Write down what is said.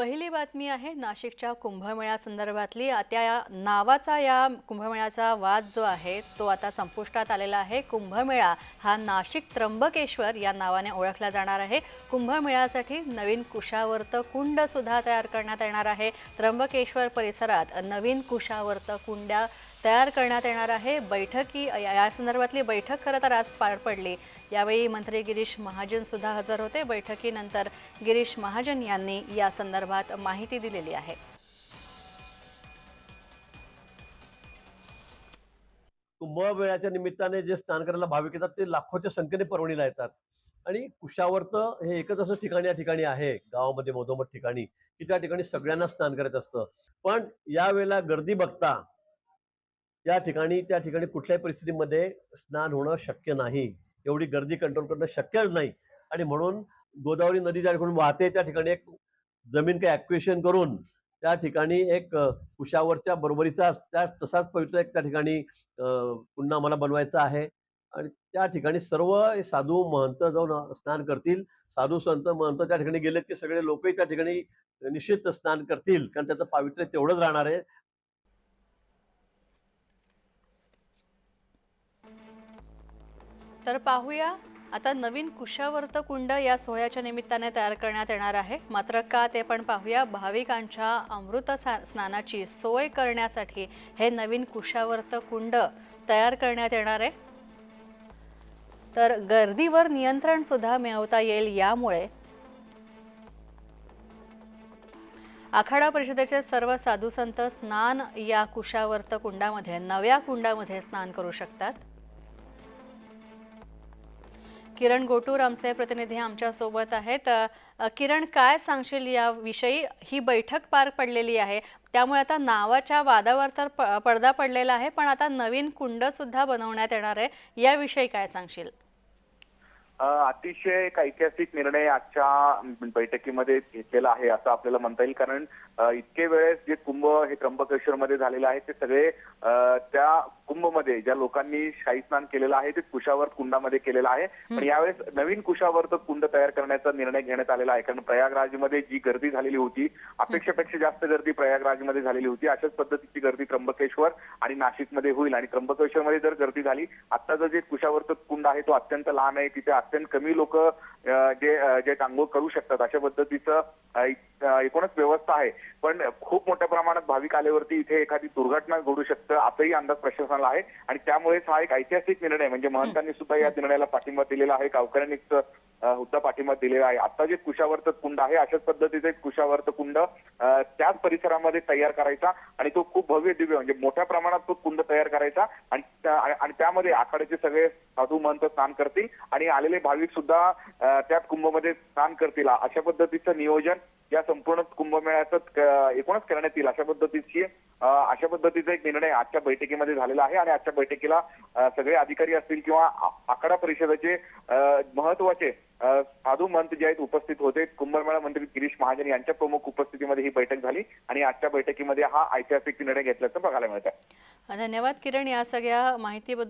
पहिली बातमी आहे नाशिकच्या कुंभमेळ्या संदर्भातली आता या नावाचा या कुंभमेळ्याचा वाद जो आहे तो आता संपुष्टात आलेला आहे. कुंभमेळा हा नाशिक त्र्यंबकेश्वर या नावाने ओळखला जाणार आहे. कुंभमेळ्यासाठी नवीन कुशावर्त कुंड सुद्धा तयार करण्यात येणार आहे. त्र्यंबकेश्वर परिसरात नवीन कुशावर्त कुंड्या तयार करण्यात येणार आहे. बैठकी या या संदर्भातली बैठक खरं तर आज पार पडली. यावेळी मंत्री गिरीश महाजन सुद्धा हजर होते. बैठकीनंतर गिरीश महाजन यांनी या संदर्भात माहिती दिलेली आहे. कुंभमेळ्याच्या निमित्ताने जे स्नान करायला भाविक येतात ते लाखोच्या संख्येने परवणीला येतात. आणि कुशावर्त हे एकच असं ठिकाणी या ठिकाणी आहे गावामध्ये मधोमध ठिकाणी की त्या ठिकाणी सगळ्यांना स्नान करायचं असतं. पण यावेळेला गर्दी बघता या ठिकाणी त्या ठिकाणी कुठल्याही परिस्थितीमध्ये स्नान होणं शक्य नाही. एवढी गर्दी कंट्रोल करणं शक्य नाही. आणि म्हणून गोदावरी नदी ज्या ठिकाणी वाहते त्या ठिकाणी एक जमीन काही ॲक्वेशन करून त्या ठिकाणी एक कुशावरच्या बरोबरीचा त्या तसाच पवित्र एक त्या ठिकाणी पुन्हा मला बनवायचा आहे. आणि त्या ठिकाणी सर्व साधू महंत जाऊन स्नान करतील. साधू संत महंत त्या ठिकाणी गेलेत की सगळे लोकही त्या ठिकाणी निश्चित स्नान करतील. कारण त्याचं पावित्र्य तेवढंच राहणार आहे. तर पाहूया आता नवीन कुशावर्त कुंड या सोहळ्याच्या निमित्ताने तयार करण्यात येणार आहे. मात्र का ते पण पाहूया. भाविकांच्या अमृत स्नानाची सोय करण्यासाठी हे नवीन कुशावर्त कुंड तयार करण्यात येणार आहे. तर गर्दीवर नियंत्रण सुद्धा मिळवता येईल यामुळे आखाडा परिषदेचे सर्व साधू संत स्नान या कुशावर्त कुंडामध्ये नव्या कुंडामध्ये स्नान करू शकतात. किरण गोटूर आमचे प्रतिनिधी आमच्यासोबत आहेत. किरण काय सांगशील याविषयी? ही बैठक पार पडलेली आहे. त्यामुळे आता नावाच्या वादावर तर प- पडदा पडलेला आहे पण आता नवीन कुंड सुद्धा बनवण्यात येणार आहे. याविषयी काय सांगशील? अतिशय एक ऐतिहासिक निर्णय आजच्या बैठकीमध्ये घेतलेला आहे असं आपल्याला म्हणता येईल. कारण इतके वेळेस जे कुंभ हे त्र्यंबकेश्वर मध्ये झालेले आहे ते सगळे त्या कुंभमध्ये ज्या लोकांनी शाही स्नान केलेलं आहे ते कुशावर कुंडामध्ये केलेलं आहे. पण यावेळेस नवीन कुशावर तो कुंड तयार करण्याचा निर्णय घेण्यात आलेला आहे. कारण प्रयागराजमध्ये जी गर्दी झालेली होती अपेक्षेपेक्षा जास्त गर्दी प्रयागराजमध्ये झालेली होती. अशाच पद्धतीची गर्दी त्र्यंबकेश्वर आणि नाशिकमध्ये होईल. आणि त्र्यंबकेश्वरमध्ये जर गर्दी झाली आत्ताचं जे कुशावर्त कुंड आहे तो अत्यंत लहान आहे. तिथे अत्यंत कमी लोक जे जे आंघोळ करू शकतात अशा पद्धतीचं एकूणच व्यवस्था आहे. पण खूप मोठ्या प्रमाणात भाविक आल्यावरती इथे एखादी दुर्घटना घडू शकतं असाही अंदाज प्रशासनाला आहे. आणि त्यामुळेच हा एक ऐतिहासिक निर्णय म्हणजे महंतांनी सुद्धा या निर्णयाला पाठिंबा दिलेला आहे. गावकऱ्यांनी सुद्धा पाठिंबा दिलेला आहे. आता जे कुशावर्त कुंड आहे अशाच पद्धतीचे एक कुशावर्त कुंड त्याच परिसरामध्ये तयार करायचा आणि तो खूप भव्य दिव्य म्हणजे मोठ्या प्रमाणात तो कुंड तयार करायचा आणि आणि त्यामध्ये आखाड्याचे सगळे साधू महंत स्नान करतील आणि आलेले भाविक सुद्धा त्यात कुंभमध्ये स्नान करतील. अशा पद्धतीचं नियोजन या संपूर्ण कुंभमेळ्याचं एकूणच करण्यात येईल अशा पद्धतीची अशा पद्धतीचा एक निर्णय आजच्या बैठकीमध्ये झालेला आहे आणि आजच्या बैठकीला सगळे अधिकारी असतील किंवा आखाडा परिषदेचे महत्त्वाचे साधू मंत जे आहेत उपस्थित होते. कुंभमेळा मंत्री गिरीश महाजन यांच्या प्रमुख उपस्थितीमध्ये ही बैठक झाली आणि आजच्या बैठकीमध्ये हा ऐतिहासिक निर्णय घेतल्याचं बघायला मिळतं धन्यवाद किरण या सगळ्या माहितीबद्दल.